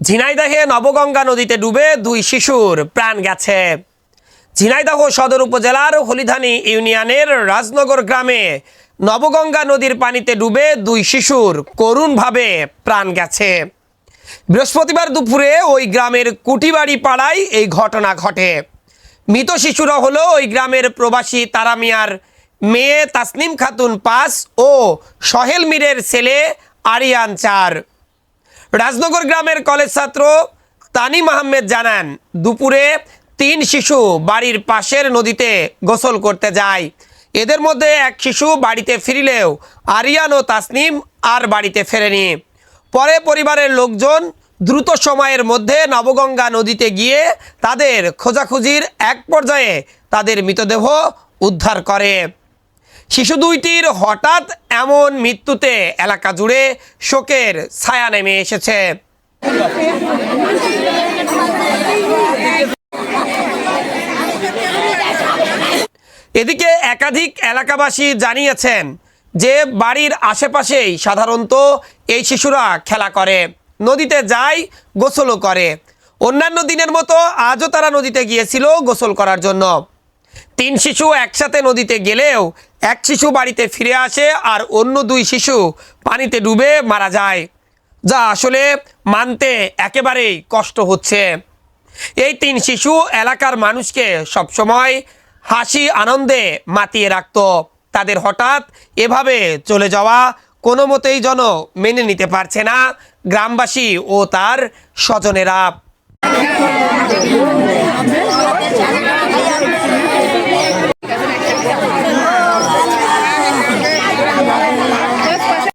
ঝিনাইদহে নবগঙ্গা নদীতে ডুবে দুই শিশুর প্রাণ গেছে। ঝিনাইদহ সদর উপজেলার হলিধানি ইউনিয়নের রাজনগর গ্রামে নবগঙ্গা নদীর পানিতে ডুবে দুই শিশুর করুণভাবে প্রাণ গেছে। বৃহস্পতিবার দুপুরে ওই গ্রামের কুটিবাড়ি পাড়ায় এই ঘটনা ঘটে। মৃত শিশুরা হলো ওই গ্রামের প্রবাসী তারা মিয়ার মেয়ে তাসনিম খাতুন পাস ও সহেল মীরের ছেলে আরিয়ান চার। রাজনগর গ্রামের কলেজ ছাত্র তানিম আহমেদ জানান, দুপুরে তিন শিশু বাড়ির পাশের নদীতে গোসল করতে যায়। এদের মধ্যে এক শিশু বাড়িতে ফিরলেও আরিয়ান ও তাসনিম আর বাড়িতে ফেরেনি। পরে পরিবারের লোকজন দ্রুত সময়ের মধ্যে নবগঙ্গা নদীতে গিয়ে তাদের খোঁজাখুঁজির এক পর্যায়ে তাদের মৃতদেহ উদ্ধার করে। শিশু দুইটির হঠাৎ এমন মৃত্যুতে এলাকা জুড়ে শোকের ছায়া নেমে এসেছে। এদিকে একাধিক এলাকাবাসী জানিয়েছেন যে বাড়ির আশেপাশেই সাধারণত এই শিশুরা খেলা করে, নদীতে যায়, গোসলও করে। অন্যান্য দিনের মতো আজও তারা নদীতে গিয়েছিল গোসল করার জন্য। তিন শিশু একসাথে নদীতে গেলেও এক শিশু বাড়িতে ফিরে আসে আর অন্য দুই শিশু পানিতে ডুবে মারা যায়, যা আসলে মানতে একেবারেই কষ্ট হচ্ছে। এই তিন শিশু এলাকার মানুষকে সবসময় হাসি আনন্দে মাতিয়ে রাখত। তাদের হঠাৎ এভাবে চলে যাওয়া কোনো মতেই যেন মেনে নিতে পারছে না গ্রামবাসী ও তার স্বজনেরা।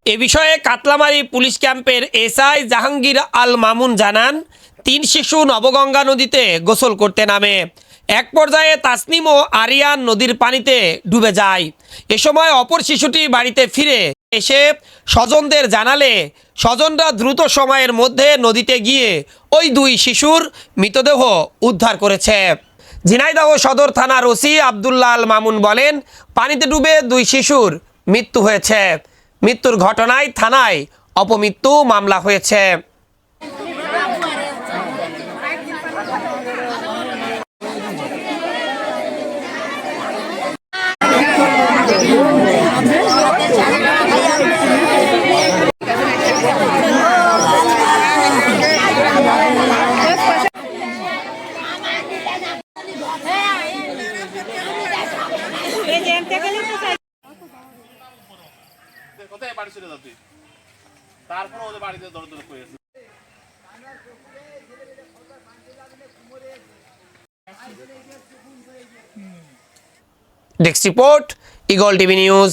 এ বিষয়ে কাতলামারি পুলিশ ক্যাম্পের এসআই জাহাঙ্গীর আল মামুন জানান, তিন শিশু নবগঙ্গা নদীতে গোসল করতে নামে। এক পর্যায়ে তাসনিম ও আরিয়ান নদীর পানিতে ডুবে যায়। এ সময় অপর শিশুটি বাড়িতে ফিরে এসে স্বজনদের জানালে, স্বজনরা দ্রুত সময়ের মধ্যে নদীতে গিয়ে ওই দুই শিশুর মৃতদেহ উদ্ধার করেছে। ঝিনাইদহ সদর থানার ওসি আবদুল্লাহ আল মামুন বলেন, পানিতে ডুবে দুই শিশুর মৃত্যু হয়েছে। মৃত্যুর ঘটনায় থানায় অপমৃত্যু মামলা হয়েছে। বাড়ি চলে যাবে তারপর ওদের বাড়িতে দর দর করে desk report Eagle TV news